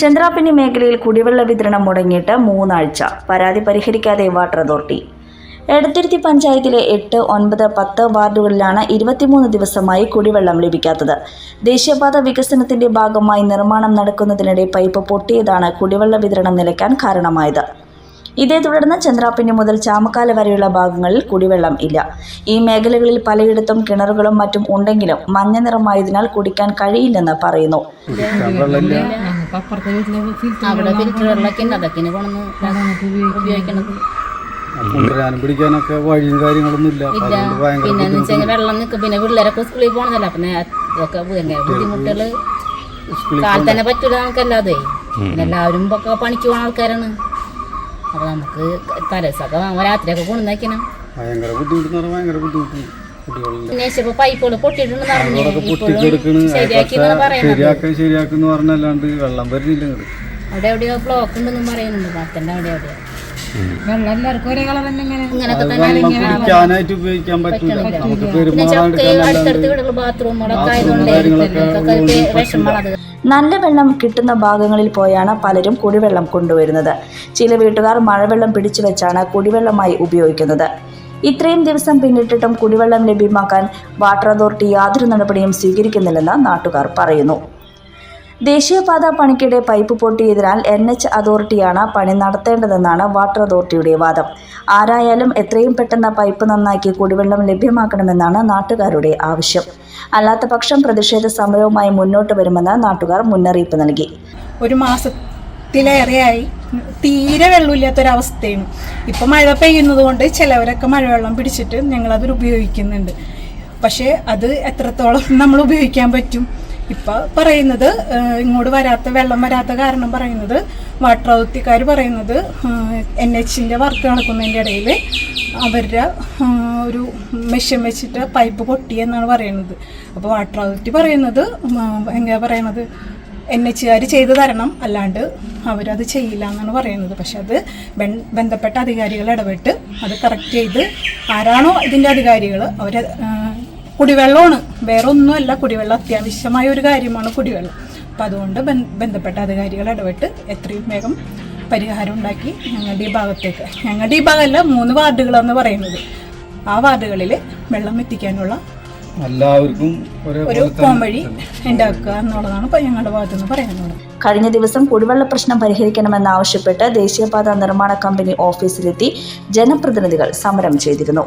ചന്ദ്രാപ്പിനി മേഖലയിൽ കുടിവെള്ള വിതരണം മുടങ്ങിയിട്ട് മൂന്നാഴ്ച. പരാതി പരിഹരിക്കാതെ വാട്ടർ അതോറിറ്റി. എടത്തിരുത്തി പഞ്ചായത്തിലെ എട്ട് ഒൻപത് പത്ത് വാർഡുകളിലാണ് ഇരുപത്തിമൂന്ന് ദിവസമായി കുടിവെള്ളം ലഭിക്കാത്തത്. ദേശീയപാത വികസനത്തിന്റെ ഭാഗമായി നിർമ്മാണം നടക്കുന്നതിനിടെ പൈപ്പ് പൊട്ടിയതാണ് കുടിവെള്ള വിതരണം നിലയ്ക്കാൻ കാരണമായത്. ഇതേ തുടർന്ന് ചന്ദ്രാപ്പിന് മുതൽ ചാമക്കാല വരെയുള്ള ഭാഗങ്ങളിൽ കുടിവെള്ളം ഇല്ല. ഈ മേഖലകളിൽ പലയിടത്തും കിണറുകളും മറ്റും ഉണ്ടെങ്കിലും മഞ്ഞ നിറമായതിനാൽ കുടിക്കാൻ കഴിയില്ലെന്ന് പറയുന്നു. അവിടെ ഫിൽറ്റർ വെള്ളമൊക്കെ അതൊക്കെ ഉപയോഗിക്കണത്. കൊണ്ടുവരാനും പിടിക്കാനൊക്കെ വഴിയും കാര്യങ്ങളൊന്നും ഇല്ല. പിന്നെ വെച്ചാൽ വെള്ളം നിൽക്കും പിന്നെ പിള്ളേരൊക്കെ സ്കൂളിൽ പോകണമെന്നല്ല പിന്നെ ഒക്കെ ബുദ്ധിമുട്ടുകൾ കാലത്ത് തന്നെ പറ്റൂല നമുക്കല്ലാതെ. എല്ലാവരും ഒക്കെ പണിക്ക് പോകുന്ന ആൾക്കാരാണ്. അപ്പോൾ നമുക്ക് തലേസൊക്കെ രാത്രിയൊക്കെ കൊണ്ടുവന്നേക്കണം ഭയങ്കര ബുദ്ധിമുട്ടെന്ന് പറഞ്ഞാൽ ഭയങ്കര ബുദ്ധിമുട്ട് ഇപ്പോൾ പൈപ്പുകൾ പൊട്ടിയിട്ടുണ്ട് ശരിയാക്കി ശരിയാക്കെന്ന് പറഞ്ഞല്ലാണ്ട് വെള്ളം വരുന്നില്ല അവിടെ എവിടെയോ ബ്ലോക്ക് ഉണ്ടെന്നും പറയുന്നുണ്ട്. പാത്തന്റെ അവിടെ എവിടെയോ. വെള്ളം എല്ലാവർക്കും ഒരേ കളർ തന്നെ ഇങ്ങനെ ഇങ്ങനൊക്കെ അത് തന്നെ വെള്ളം കുടിക്കാനായിട്ട് ഉപയോഗിക്കാൻ പറ്റില്ല നമുക്ക് അടുത്തടുത്ത് വീടുകൾ ബാത്റൂമുകളൊക്കെ ആയതുകൊണ്ട് നല്ല വെള്ളം കിട്ടുന്ന ഭാഗങ്ങളിൽ പോയാണ് പലരും കുടിവെള്ളം കൊണ്ടുവരുന്നത്. ചില വീട്ടുകാർ മഴവെള്ളം പിടിച്ചു വെച്ചാണ് കുടിവെള്ളമായി ഉപയോഗിക്കുന്നത്. ഇത്രയും ദിവസം പിന്നിട്ടിട്ടും കുടിവെള്ളം ലഭ്യമാക്കാൻ വാട്ടർ അതോറിറ്റി യാതൊരു നടപടിയും സ്വീകരിക്കുന്നില്ലെന്ന് നാട്ടുകാർ പറയുന്നു. ദേശീയപാത പണിക്കിടെ പൈപ്പ് പൊട്ടിയതിനാൽ എൻ എച്ച് അതോറിറ്റിയാണ് പണി നടത്തേണ്ടതെന്നാണ് വാട്ടർ അതോറിറ്റിയുടെ വാദം. ആരായാലും എത്രയും പെട്ടെന്ന് പൈപ്പ് നന്നാക്കി കുടിവെള്ളം ലഭ്യമാക്കണമെന്നാണ് നാട്ടുകാരുടെ ആവശ്യം. അല്ലാത്ത പക്ഷം പ്രതിഷേധ സമരവുമായി മുന്നോട്ട് വരുമെന്ന് നാട്ടുകാർ മുന്നറിയിപ്പ് നൽകി. ഒരു മാസത്തിലേറെയായി തീരെ വെള്ളമില്ലാത്തൊരവസ്ഥയാണ്. ഇപ്പം മഴ പെയ്യുന്നത് കൊണ്ട് ചിലവരൊക്കെ മഴവെള്ളം പിടിച്ചിട്ട് ഞങ്ങളതൊരു ഉപയോഗിക്കുന്നുണ്ട്. പക്ഷേ അത് എത്രത്തോളം നമ്മൾ ഉപയോഗിക്കാൻ പറ്റും? ഇപ്പം പറയുന്നത് ഇങ്ങോട്ട് വരാത്ത വെള്ളം വരാത്ത കാരണം പറയുന്നത് വാട്ടർ അതോറിറ്റിക്കാർ പറയുന്നത് എൻ എച്ചിന്റെ വർക്ക് നടക്കുന്നതിന്റെ ഇടയിൽ അവരുടെ ഒരു മെഷീൻ വെച്ചിട്ട് പൈപ്പ് പൊട്ടി എന്നാണ് പറയുന്നത്. അപ്പോൾ വാട്ടർ അതോറിറ്റി പറയുന്നത് എങ്ങനെയാണ് എങ്ങനെയാ പറയുന്നത് എൻ എച്ചുകാർ ചെയ്തു തരണം അല്ലാണ്ട് അവരത് ചെയ്യില്ല എന്നാണ് പറയുന്നത്. പക്ഷെ അത് ബന്ധപ്പെട്ട അധികാരികൾ ഇടപെട്ട് അത് കറക്റ്റ് ചെയ്ത് ആരാണോ ഇതിന്റെ അധികാരികൾ അവർ കുടിവെള്ളമാണ്. വേറെ ഒന്നുമല്ല കുടിവെള്ളം അത്യാവശ്യമായ ഒരു കാര്യമാണ് കുടിവെള്ളം. അപ്പം അതുകൊണ്ട് ബന്ധപ്പെട്ട അധികാരികൾ ഇടപെട്ട് എത്രയും വേഗം പരിഹാരം ഉണ്ടാക്കി ഞങ്ങളുടെ ഈ ഭാഗത്തേക്ക്. ഞങ്ങളുടെ ഈ ഭാഗമല്ല മൂന്ന് വാർഡുകളാണ് പറയുന്നത്. ആ വാർഡുകളിൽ വെള്ളം എത്തിക്കാനുള്ള എല്ലാവർക്കും ഒരു പോംവഴി ഉണ്ടാക്കുക എന്നുള്ളതാണ് ഇപ്പം ഞങ്ങളുടെ ഭാഗത്തു നിന്ന് പറയാനുള്ളത് കഴിഞ്ഞ ദിവസം കുടിവെള്ള പ്രശ്നം പരിഹരിക്കണമെന്നാവശ്യപ്പെട്ട് ദേശീയപാത നിർമ്മാണ കമ്പനി ഓഫീസിലെത്തി ജനപ്രതിനിധികൾ സമരം ചെയ്തിരുന്നു.